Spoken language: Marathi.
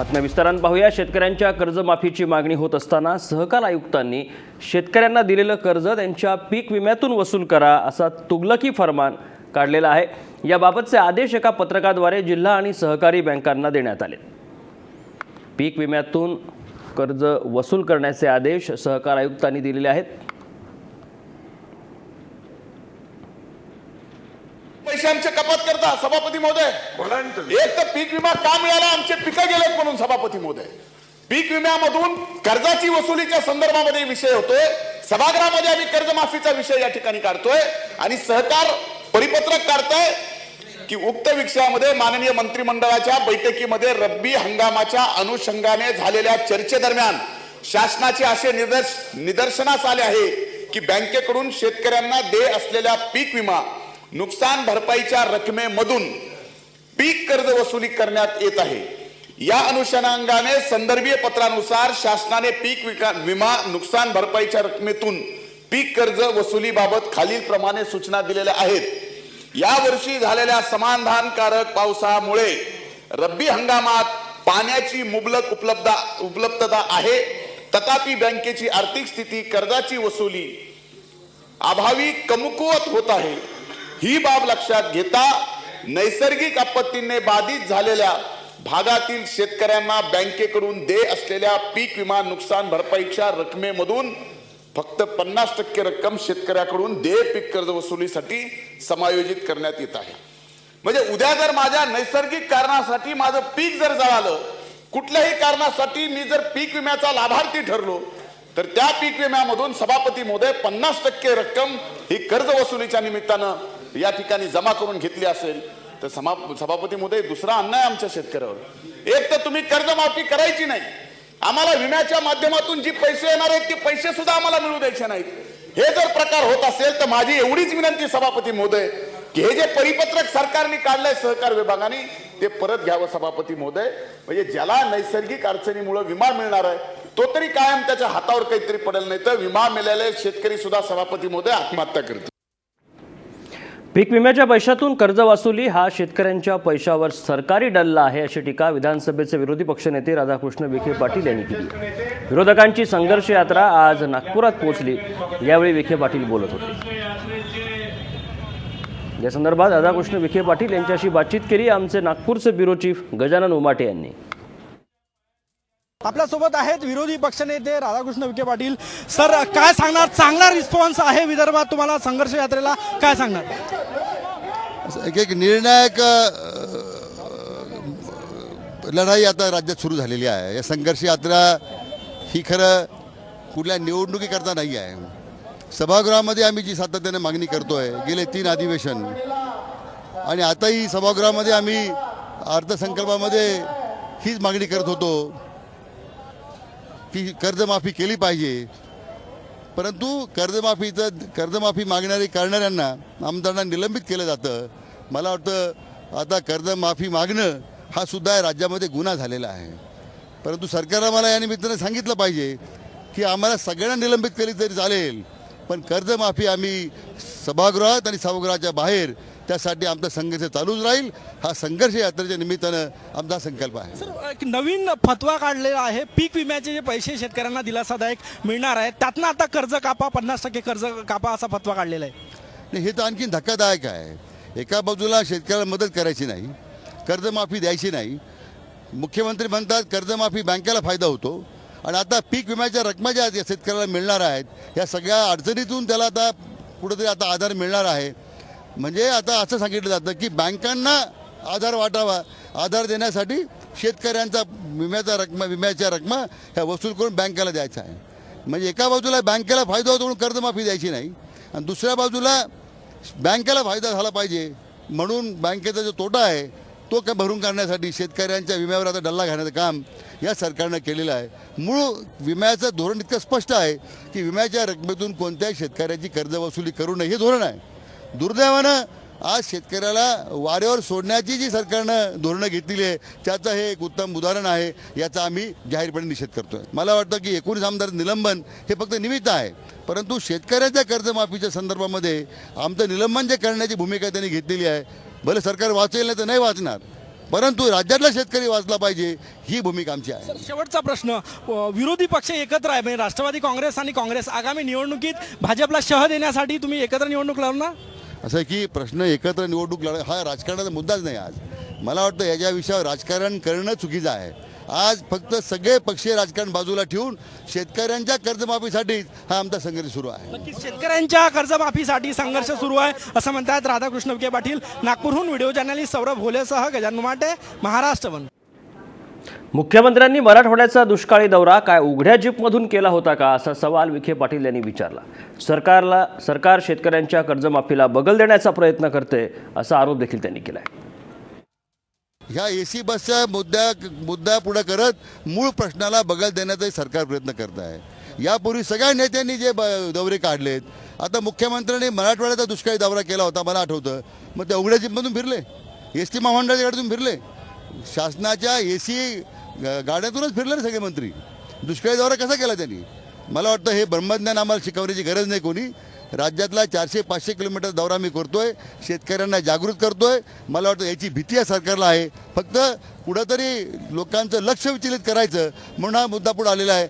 बातम्या विस्तारानं पाहूया. शेतकऱ्यांच्या कर्जमाफीची मागणी होत असताना सहकार आयुक्तांनी शेतकऱ्यांना दिलेलं कर्ज त्यांच्या पीक विम्यातून वसूल करा असा तुगलकी फरमान काढलेला आहे. याबाबतचे आदेश एका पत्रकाद्वारे जिल्हा आणि सहकारी बँकांना देण्यात आले. पीक विम्यातून कर्ज वसूल करण्याचे आदेश सहकार आयुक्तांनी दिलेले आहेत. पैसे आमचे कपात करता सभापती महोदय. एक तर पीक विमा का मिळाला? आमचे पिकं गेलेत म्हणून सभापती महोदय. पीक विम्यामधून कर्जाची वसुलीच्या संदर्भामध्ये विषय होतोय. सभागृहामध्ये आम्ही कर्जमाफीचा विषय या ठिकाणी काढतोय. आणि सहकार परिपत्रक काढतोय की उक्त विषयामध्ये माननीय मंत्रिमंडळाच्या बैठकीमध्ये रब्बी हंगामाच्या अनुषंगाने झालेल्या चर्चेदरम्यान शासनाचे असे निदर्श निदर्शनास आले आहे की बँकेकडून शेतकऱ्यांना दे असलेल्या पीक विमा नुकसान भरपाईच्या रकमेमधून पीक कर्ज वसुली करण्यात येत आहे. या अनुषंगाने संदर्भीय पत्रानुसार शासनाने पीक विका विमा नुकसान भरपाईच्या रकमेतून पीक कर्ज वसुलीबाबत खालील प्रमाणे सूचना दिलेल्या आहेत. या वर्षी झालेल्या समाधानकारक पावसामुळे रब्बी हंगामात पाण्याची मुबलक उपलब्ध उपलब्धता आहे. तथापि बँकेची आर्थिक स्थिती कर्जाची वसुली अभावी कमकुवत होत आहे. ही बाब लक्षात घेता नैसर्गिक आपत्तीने बाधित झालेल्या भागातील शेतकऱ्यांना बँकेकडून दे असलेल्या पीक विमा नुकसान भरपाईच्या रकमेमधून फक्त पन्नास टक्के रक्कम शेतकऱ्याकडून दे पीक कर्ज वसुलीसाठी समायोजित करण्यात येत आहे. म्हणजे उद्या जर माझ्या नैसर्गिक कारणासाठी माझं पीक जर जळालं कुठल्याही कारणासाठी मी जर पीक विम्याचा लाभार्थी ठरलो तर त्या पीक विम्यामधून सभापती महोदय पन्नास टक्के रक्कम ही कर्ज वसुलीच्या निमित्तानं या ठिकाणी जमा करून घेतली असेल तर समा सभापती मोदय दुसरा अन्याय आमच्या शेतकऱ्यावर. एक तर तुम्ही कर्जमाफी करायची नाही. आम्हाला विम्याच्या माध्यमातून जी पैसे येणार आहेत ते पैसे सुद्धा आम्हाला मिळू द्यायचे नाहीत. हे जर प्रकार होत असेल तर माझी एवढीच विनंती सभापती महोदय की हे जे परिपत्रक सरकारने काढलंय सहकार विभागाने ते परत घ्यावं सभापती महोदय. म्हणजे ज्याला नैसर्गिक अडचणीमुळे विमा मिळणार आहे तो तरी कायम त्याच्या हातावर काहीतरी पडेल नाही तर विमा मिळालेले शेतकरी सुद्धा सभापती महोदय आत्महत्या करतील. पीक विम्याच्या पैशातून कर्ज वसुली हा शेतकऱ्यांच्या पैशावर सरकारी डल्ला आहे अशी टीका विधानसभेचे विरोधी पक्षनेते राधाकृष्ण विखे पाटील यांनी केली. विरोधकांची संघर्ष यात्रा आज नागपुरात पोहोचली. यावेळी विखे पाटील बोलत होते. या संदर्भात राधाकृष्ण विखे पाटील यांच्याशी बातचीत केली. आमचे नागपूरचे ब्युरो चीफ गजानन उमाटे यांनी. आपल्यासोबत आहेत विरोधी पक्षनेते राधाकृष्ण विखे पाटील. सर काय सांगणार? चांगला रिस्पॉन्स आहे विदर्भात तुम्हाला संघर्ष यात्रेला. काय सांगणार? एक एक निर्णायक लढाई आता राज्यात सुरू झालेली आहे. या संघर्ष यात्रा ही खरं कुठल्या निवडणुकीकरता नाही आहे. सभागृहामध्ये आम्ही जी सातत्याने मागणी करतोय गेले तीन अधिवेशन आणि आताही सभागृहामध्ये आम्ही अर्थसंकल्पामध्ये हीच मागणी करत होतो. की कर्जमाफी केली पाहिजे. परंतु कर्जमाफीचं कर्जमाफी मागणारी करणाऱ्यांना आमदारांना निलंबित केलं जातं. मला वाटतं आता कर्जमाफी मागणं हा सुद्धा राज्यामध्ये गुन्हा झालेला आहे. परंतु सरकारला मला या निमित्तानं सांगितलं पाहिजे की आम्हाला सगळ्यांना निलंबित केली तरी चालेल. पण कर्जमाफी आम्ही सभागृहात आणि सभागृहाच्या बाहेर त्यासाठी आमचा संघर्ष चालूच राहील. हा संघर्ष यात्रेच्या निमित्तानं आमचा संकल्प आहे. सर एक नवीन फतवा काढलेला आहे. पीक विम्याचे जे पैसे शेतकऱ्यांना दिलासादायक मिळणार आहे त्यातनं आता कर्ज कापा पन्नास टक्के कर्ज कापा असा फतवा काढलेला आहे. नाही हे तर आणखी धक्कादायक आहे. एका बाजूला शेतकऱ्याला मदत करायची नाही कर्जमाफी द्यायची नाही. मुख्यमंत्री म्हणतात कर्जमाफी बँकेला फायदा होतो. आणि आता पीक विम्याच्या रकमा ज्या शेतकऱ्याला मिळणार आहेत. या सगळ्या अडचणीतून त्याला आता कुठंतरी आता आधार मिळणार आहे. म्हणजे आता असं सांगितलं जातं की बँकांना आधार वाटावा आधार देण्यासाठी शेतकऱ्यांचा विम्याचा रकमा विम्याच्या रकमा ह्या वसूल करून बँकेला द्यायचा आहे. म्हणजे एका बाजूला बँकेला फायदा होतो म्हणून कर्जमाफी द्यायची नाही. आणि दुसऱ्या बाजूला बँकेला फायदा झाला पाहिजे म्हणून बँकेचा जो तोटा आहे तो काय भरून काढण्यासाठी शेतकऱ्यांच्या विम्यावर आता डल्ला घालण्याचं काम या सरकारनं केलेलं आहे. मूळ विम्याचं धोरण इतकं स्पष्ट आहे की विम्याच्या रकमेतून कोणत्याही शेतकऱ्याची कर्जवसुली करू नये हे धोरण आहे. दुर्दैवानं आज शेतकऱ्याला वाऱ्यावर सोडण्याची जी सरकारनं धोरणं घेतलेली आहे त्याचं हे एक उत्तम उदाहरण आहे याचा आम्ही जाहीरपणे निषेध करतो आहे मला वाटतं की एकोणीस आमदार निलंबन हे फक्त निमित्त आहे परंतु शेतकऱ्याच्या कर्जमाफीच्या संदर्भामध्ये आमचं निलंबन जे करण्याची भूमिका त्यांनी घेतलेली आहे भले सरकार वाचेल नाही तर नाही वाचणार परंतु राज्यातला शेतकरी वाचला पाहिजे ही भूमिका आमची आहे. शेवटचा प्रश्न विरोधी पक्ष एकत्र आहे म्हणजे राष्ट्रवादी काँग्रेस आणि काँग्रेस आगामी निवडणुकीत भाजपला शह देण्यासाठी तुम्ही एकत्र निवडणूक लावणार असं आहे की प्रश्न एकत्र निवडणूक लढ हा राजकारणाचा मुद्दाच नाही आज. मला वाटतं याच्या विषयावर राजकारण करणं चुकीचं आहे. आज फक्त सगळे पक्षीय राजकारण बाजूला ठेवून शेतकऱ्यांच्या कर्जमाफीसाठीच हा आमचा संघर्ष सुरू आहे. नक्कीच शेतकऱ्यांच्या कर्जमाफीसाठी संघर्ष सुरू आहे असं म्हणतात राधाकृष्ण विखे पाटील. नागपूरहून व्हिडिओ जर्नलिस्ट सौरभ भोलेसह गजानन माटे महाराष्ट्र वन. मुख्यमंत्र्यांनी मराठवाड्याचा दुष्काळी दौरा काय उघड्या जीपमधून केला होता का असा सवाल विखे पाटील यांनी विचारला. सरकारला सरकार शेतकऱ्यांच्या कर्जमाफीला बगल देण्याचा प्रयत्न करते असा आरोप देखील त्यांनी केला आहे ह्या ए सी बसच्या मुद्द्या मुद्दा पुढे करत मूळ प्रश्नाला बगल देण्याचाही सरकार प्रयत्न करत आहे. यापूर्वी सगळ्या नेत्यांनी जे ब- दौरे काढलेत आता मुख्यमंत्र्यांनी मराठवाड्याचा दुष्काळी दौरा केला होता मला आठवतं. मग ते उघड्या जीपमधून फिरले. एस टी महामंडळाच्या गाडीतून फिरले. शासनाच्या ए सी गाड्यातूनच फिरले ना सगळे मंत्री. दुष्काळी दौरा कसा केला त्यांनी? मला वाटतं हे ब्रह्मज्ञान आम्हाला शिकवण्याची गरज नाही कोणी. राज्यातला चारशे पाचशे किलोमीटर दौरा मी करतोय शेतकऱ्यांना जागृत करतोय. मला वाटतं याची भीती या सरकारला आहे. फक्त कुठंतरी लोकांचं लक्ष विचलित करायचं म्हणून हा मुद्दा पुढे आलेला आहे.